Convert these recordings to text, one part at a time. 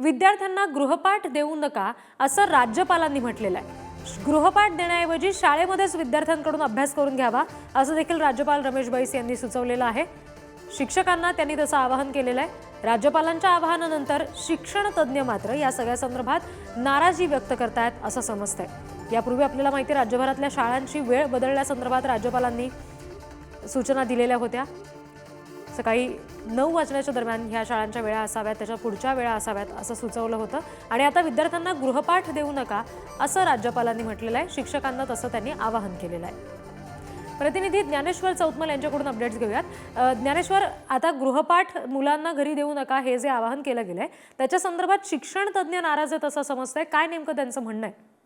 विद्यार्थ्यांना गृहपाठ देऊ नका असं राज्यपालांनी म्हटलेलं आहे. गृहपाठ देण्याऐवजी शाळेमध्येच विद्यार्थ्यांकडून अभ्यास करून घ्यावा असं देखील राज्यपाल रमेश बैस यांनी सुचवलेलं आहे. शिक्षकांना त्यांनी तसं आवाहन केलेलं आहे. राज्यपालांच्या आवाहनानंतर शिक्षण तज्ज्ञ मात्र या सगळ्या संदर्भात नाराजी व्यक्त करतायत असं समजतंय. यापूर्वी आपल्याला माहिती आहे, राज्यभरातल्या शाळांची वेळ बदलण्यासंदर्भात राज्यपालांनी सूचना दिलेल्या होत्या. सकाळी नऊ वाजण्याच्या दरम्यान ह्या शाळांच्या वेळा असाव्यात त्याच्या पुढच्या वेळा असाव्यात असं सुचवलं होतं. आणि आता विद्यार्थ्यांना गृहपाठ देऊ नका असं राज्यपालांनी म्हटलेलं आहे. शिक्षकांना तसं त्यांनी आवाहन केलेलं आहे. प्रतिनिधी ज्ञानेश्वर चौतमल यांच्याकडून अपडेट्स घेऊयात. ज्ञानेश्वर आता गृहपाठ मुलांना घरी देऊ नका हे जे आवाहन केलं गेलंय त्याच्या संदर्भात शिक्षण तज्ज्ञ नाराज आहेत असं समजतंय. काय नेमकं त्यांचं म्हणणं आहे?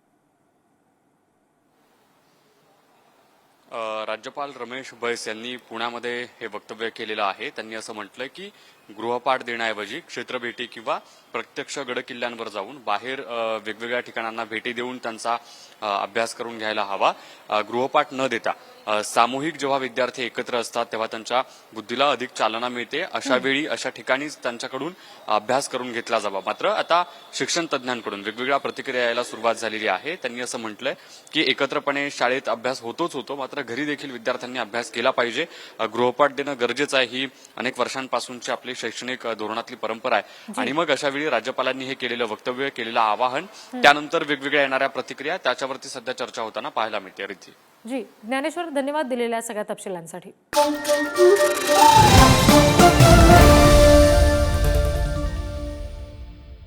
राज्यपाल रमेश बैस यांनी पुण्यामध्ये हे वक्तव्य केलेलं आहे. त्यांनी असं म्हटलंय की गृहपाठ देण्याऐवजी क्षेत्रभेटी किंवा प्रत्यक्ष गडकिल्ल्यांवर जाऊन बाहेर वेगवेगळ्या ठिकाणांना भेटी देऊन त्यांचा अभ्यास करून घ्यायला हवा. गृहपाठ न देता सामूहिक जेव्हा विद्यार्थी एकत्र असतात तेव्हा त्यांच्या बुद्धीला अधिक चालना मिळते. अशा वेळी अशा ठिकाणीच त्यांच्याकडून अभ्यास करून घेतला जावा. मात्र आता शिक्षण तज्ज्ञांकडून वेगवेगळ्या प्रतिक्रिया यायला सुरुवात झालेली आहे. त्यांनी असं म्हटलंय की एकत्रपणे शाळेत अभ्यास होतोच होतो मात्र घरी देखील विद्यार्थ्यांनी अभ्यास केला पाहिजे. गृहपाठ देणं गरजेचं आहे. ही अनेक वर्षांपासूनची आपली शैक्षणिक धोरणातली परंपरा आहे. आणि मग अशा वेळी राज्यपालांनी हे केलेलं वक्तव्य केलेलं आवाहन त्यानंतर वेगवेगळ्या येणाऱ्या प्रतिक्रिया त्याच्यावरती सध्या चर्चा होताना पाहायला मिळते. रिद्धी. जी ज्ञानेश्वर धन्यवाद दिलेल्या सगळ्या तपशिलांसाठी.